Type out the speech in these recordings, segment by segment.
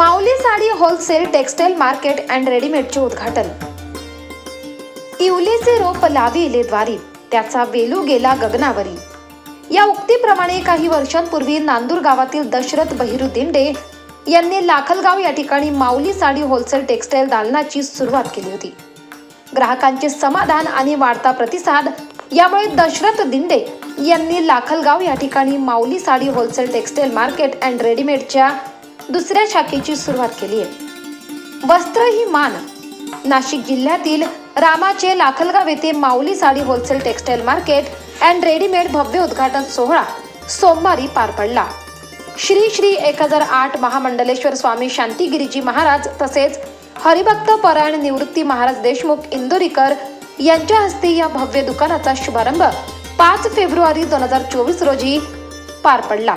Mauli sari wholesale textile market and रेडीमेडचे उद्घाटन. इवलीचे रोप la Vella द्वारी त्याचा वेलू गेला गगनावरी. या उक्तीप्रमाणे काही वर्षांपूर्वी नांदूर गावातील दशरथ बहिरू दिंडे यांनी लाखलगाव या ठिकाणी माऊली साडी होलसेल टेक्सटाईल दालनाची सुरुवात केली होती. ग्राहकांचे समाधान आणि वाढता प्रतिसाद यामुळे दशरथ दिंडे यांनी लाखलगाव या ठिकाणी Mauli sari wholesale textile market and रेडीमेडच्या दुसऱ्या शाखेची सुरुवात केली आहे. वस्त्र ही मान. नाशिक जिल्ह्यातील रामाचे लाखलगाव येथे Mauli sari wholesale textile market and readymade भव्य उद्घाटन सोहळा सोमवारी पार पडला. श्री श्री एक हजार आठ महामंडलेश्वर स्वामी शांतिगिरीजी महाराज तसेच हरिभक्त परायण निवृत्ती महाराज देशमुख इंदोरीकर यांच्या हस्ते या भव्य दुकानाचा शुभारंभ पाच फेब्रुवारी दोन हजार चोवीस रोजी पार पडला.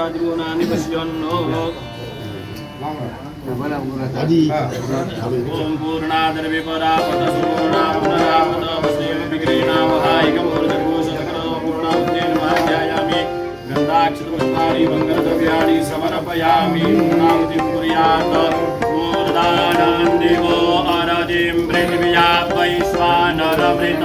देवो पश्यन्नो ॐ पूर्णादर्विपरा पदसूर्णा पुनरापद वसेन विग्रहीणावहायिकमूर्धर्गोशतकरो पूर्णावतेन माध्यायामि गन्धाक्षतपुष्पाणि मङ्गलद्रव्याणि समर्पयामि पूर्णाहुतिं कुर्यात् मूर्धानान् देवो पृथिव्या वैश्वानरवृत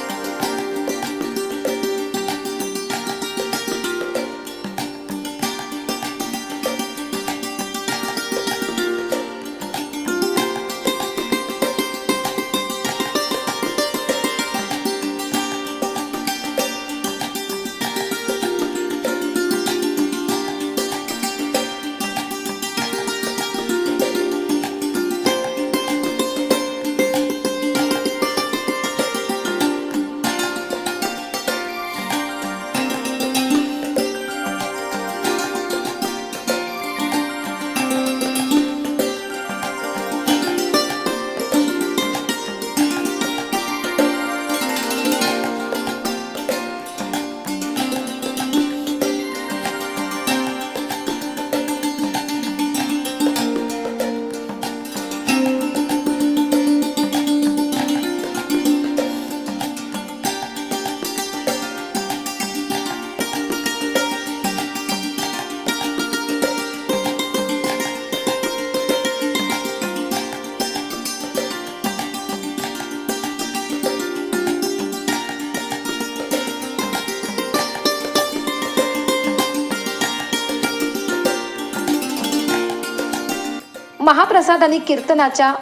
महाप्रसाद आणि कीर्तनाच्या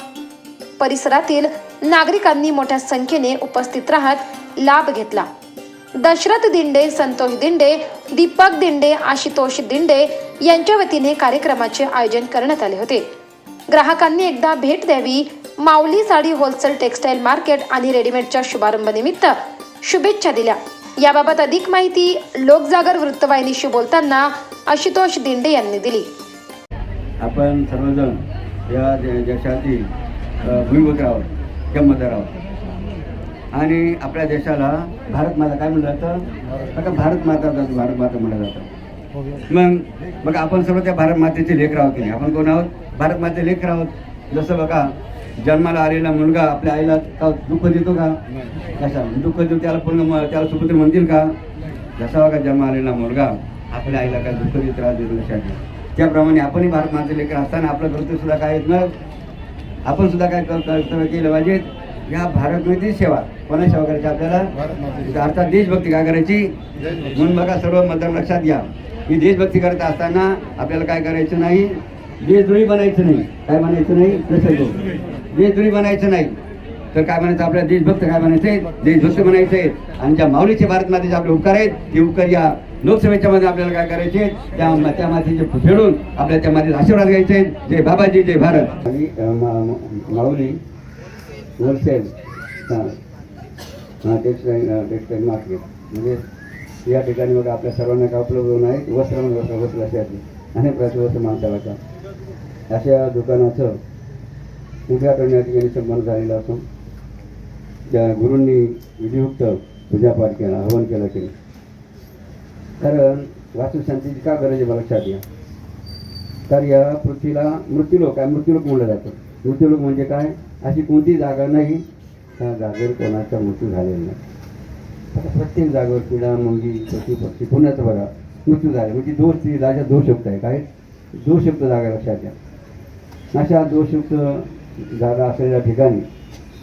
परिसरातील नागरिकांनी मोठ्या संख्येने उपस्थित राहत लाभ घेतला. दशरथ दिंडे संतोष दिंडे दीपक दिंडे आशुतोष दिंडे यांच्या वतीने कार्यक्रमाचे आयोजन करण्यात आले होते. ग्राहकांनी एकदा भेट द्यावी Mauli sari wholesale textile market आणि रेडीमेडच्या शुभारंभनिमित्त शुभेच्छा दिल्या. याबाबत अधिक माहिती लोकजागर वृत्तवाहिनीशी बोलताना आशुतोष दिंडे यांनी दिली. आपण सर्वजण या देशातील अ, भूमिपुत्र आहोत जन्मदार आहोत आणि आपल्या देशाला भारत माता काय म्हणलं जातं? आता भारत माता जातं भारत माता म्हणलं जातं. मग मग आपण सर्व त्या भारत मातेचे लेकर आहोत की नाही? आपण कोण आहोत? भारत माते लेकर आहोत. जसं बघा जन्माला आलेला मुलगा आपल्या आईला का दुःख देतो का? कशा दुःख देतो त्याला पूर्ण म- त्याला सुपुत्र म्हणतील का? जसा बघा जन्म आलेला मुलगा आपल्या आईला काय दुःख देत त्रास देतो लक्षात घ्या त्याप्रमाणे आपणही भारत माते लेकर असताना आपलं कर्तव्य सुद्धा काय ना आपण सुद्धा काय कर- कर्तव्य केलं पाहिजे. या भारत मातेची सेवा कोणाची सेवा करायची आपल्याला? अर्थात देशभक्ती काय करायची? म्हणून बघा सर्व मतदार लक्षात घ्या. ही देशभक्ती करत असताना आपल्याला काय करायचं नाही? देशद्रोही बनायचं नाही. काय बनायचं नाही? लक्षात देशद्रोही बनायचं नाही. तर काय म्हणायचं? आपल्याला देशभक्त काय म्हणायचंय देशभक्त म्हणायचंय आणि ज्या माऊलीचे भारत मातेचे आपले उपकार आहेत ते उपकार या लोकसभेच्या मध्ये आपल्याला काय करायचे? त्या त्या मातीचे फेडून आपल्या त्या मातीत आशीर्वाद घ्यायचे. जय बाबाजी जय भारत. आणि माऊली होलसेल हां. टेक्सटाईल टेक्सटाईल मार्केट म्हणजे या ठिकाणी बघा आपल्या सर्वांना काय उपलब्ध होऊन आहे? वस्त्र म्हणजे वस्त्र वस्त्र अशातली अनेक प्रकारचे वस्त्र माणसाला का अशा दुकानाचं उद्घाटन या ठिकाणी संपन्न झालेलं असून त्या गुरूंनी विधियुक्त पूजापाठ केला हवन केलं की कारण वास्तुशांतीची का गरज आहे मला लक्षात घ्या तर या पृथ्वीला मृत्यूलोक आहे मृत्यूलोक म्हणलं जातं. मृत्यूलोक म्हणजे काय? अशी कोणती जागा नाही. त्या जागेवर कोणाचा मृत्यू झालेला नाही. आता प्रत्येक जागेवर पिढा मुंगी पशु पक्षी पुण्याचं बघा मृत्यू झाले. म्हणजे दोष ती राजा दोषयुक्त आहे काय? दोषयुक्त जागा लक्षात घ्या अशा दोषयुक्त जागा असलेल्या ठिकाणी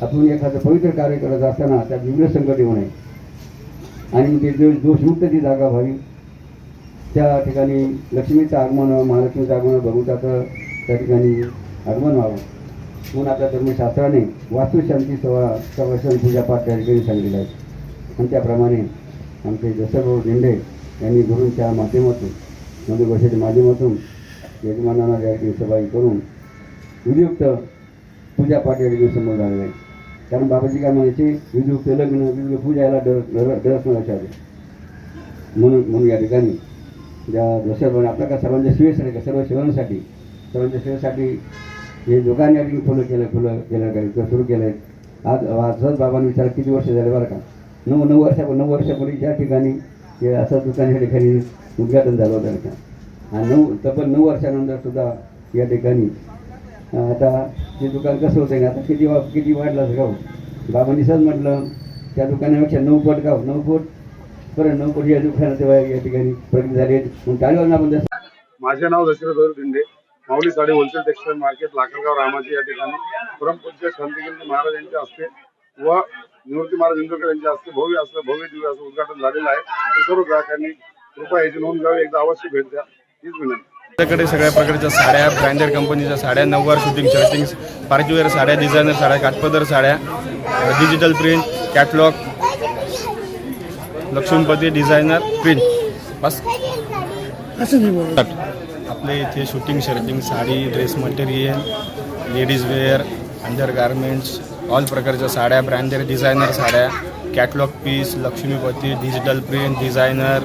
आपण एखादं पवित्र कार्य करत असताना त्यात विविध संकट येऊ नये. आणि ते जो दोषमुक्त ती जागा व्हावी. त्या ठिकाणी लक्ष्मीचं आगमन महालक्ष्मीचं आगमन व्हावं, भगवंताचं त्या ठिकाणी आगमन व्हावं. म्हणून आपल्या धर्मशास्त्राने वास्तुशांती सवा सवासन पूजापाठ त्या ठिकाणी सांगितलं आहे. आणि त्याप्रमाणे आमचे जसभाऊ झेंडे यांनी गुरूंच्या माध्यमातून म्हणजे मधु गोष्टीच्या माध्यमातून यजमानांना त्या ठिकाणी सभाई करून उपयुक्त पूजापाठ या ठिकाणी समोर झालेला आहे कारण बाबाजी काय म्हणायचे विधुक्त लग्न विधुक्त पूजायला डर डर डरच लक्षात म्हणून म्हणून या ठिकाणी. ज्या जसं आपल्या का सर्वांच्या सेवेसाठी का? सर्व सेवांसाठी सर्वांच्या सेवेसाठी हे दोघांनी या ठिकाणी फुलं केलं फुलं केलं काही सुरू केलं आहे आज आजच बाबांनी विचार किती वर्ष झाले बरं का? नऊ नऊ वर्षा नऊ वर्षापूर्वी ज्या ठिकाणी हे असं दुकान या ठिकाणी उद्घाटन झालं होतं का? आणि नऊ तब्बल नऊ वर्षानंतर सुद्धा या ठिकाणी आता ते दुकान कसं होतं ना आता किती वा किती वाढलं गाव. बाबांनी सहज म्हटलं त्या दुकानापेक्षा नऊ पट गाव. नऊ पट? बरं नऊ पट या दुकानात या ठिकाणी प्रगती झाली आहे. चालू ना आपण जसं माझे नाव Dashrath Bhairav Mauli sari wholesale textile market Lakhalgaon Ramaji या ठिकाणी. परमपूज्य शांतिगिरी महाराज यांच्या हस्ते व निवृत्ती महाराज इंदोरकर यांच्या हस्ते भव्य असं भव्य दिव्य असं उद्घाटन झालेलं आहे. सर्व ग्राहकांनी कृपया याची नोंद घ्यावी. एकदा अवश्य भेट द्या. हीच विनंती. आपल्याकडे सगळ्या प्रकारच्या साड्या ब्रँडेड कंपनीच्या साड्या नऊवार शूटिंग शर्टिंग पार्टीवेअर साड्या डिझायनर साड्या काठपदर साड्या digital print catalogue Laxmipati designer print बस. आपले इथे suiting shirting sari dress material ladies wear under garments all प्रकारच्या साड्या ब्रँडेड डिझायनर साड्या catalogue piece Laxmipati digital print designer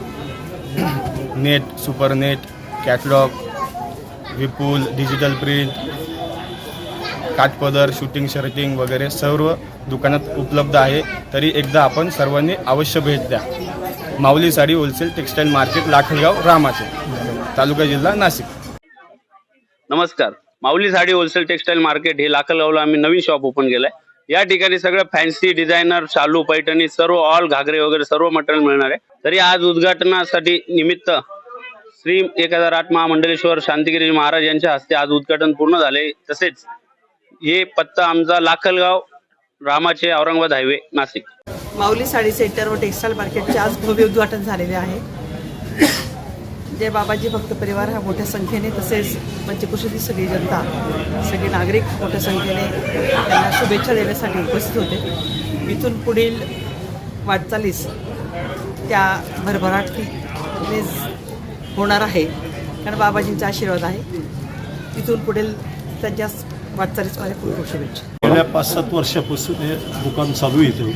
net super net catalogue Vipul digital print काठपदर suiting shirting वगैरे सर्व दुकानात उपलब्ध आहे. तरी एकदा आपण सर्वांनी अवश्य भेट द्या. Mauli sari wholesale textile market Lakhalgaon रामाचे तालुका जिल्हा नाशिक. नमस्कार. Mauli sari wholesale textile market हे लाखलगावला आम्ही नवीन शॉप ओपन केलंय. या ठिकाणी सगळं फॅन्सी डिझायनर शालू पैठणी सर्व ऑल घागरे वगैरे सर्व मटेरियल मिळणार आहे. तरी आज उद्घाटनासाठी निमित्त श्री एक हजार आठ महामंडलेश्वर शांतिगिरी महाराज यांच्या हस्ते आज उद्घाटन पूर्ण झाले. तसेच हे पत्ता आमचा लाखलगाव रामाचे औरंगाबाद हायवे नाशिक. माऊली साडी सेंटर व टेक्स्टाईल मार्केटचे आज भव्य उद्घाटन झालेले आहे. जय बाबाजी भक्त परिवार हा मोठ्या संख्येने तसेच पंचकृषीतील सगळी जनता सगळे नागरिक मोठ्या संख्येने त्यांना शुभेच्छा देण्यासाठी उपस्थित होते. इथून पुढील वाटचालीस त्या भरभराटीने होणार आहे. कारण बाबाजींचा आशीर्वाद आहे. तिथून पुढील त्यांच्या वाटचालीस माझ्या खूप शुभेच्छा. गेल्या पाच सात वर्षापासून हे दुकान चालू येते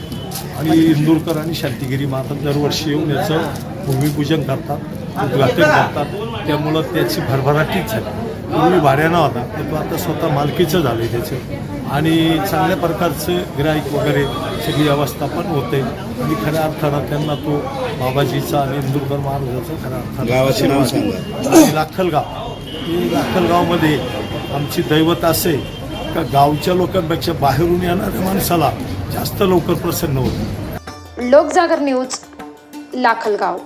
आणि इंदूरकर आणि शांतिगिरी माता दरवर्षी येऊन याचं भूमिपूजन करतात उद्घाटन करतात. त्यामुळं त्याची भरभराटीच झाली पूर्वी भाड्यानं होता तर तो आता स्वतः मालकीचं झालं आहे त्याचं. आणि चांगल्या प्रकारचं गिराईक वगैरे सगळी व्यवस्थापन होते. आणि खऱ्या अर्थानं त्यांना तो बाबाजीचा आणि इंदूरकर महाराजाचा खऱ्या अर्थानं गावाचे नाव आणि लाखलगाव हे लाखलगावमध्ये आमची दैवत असे का गावच्या लोकांपेक्षा बाहेरून येणाऱ्या माणसाला जास्त लवकर प्रसन्न होतं. लोकजागर न्यूज लाखलगाव.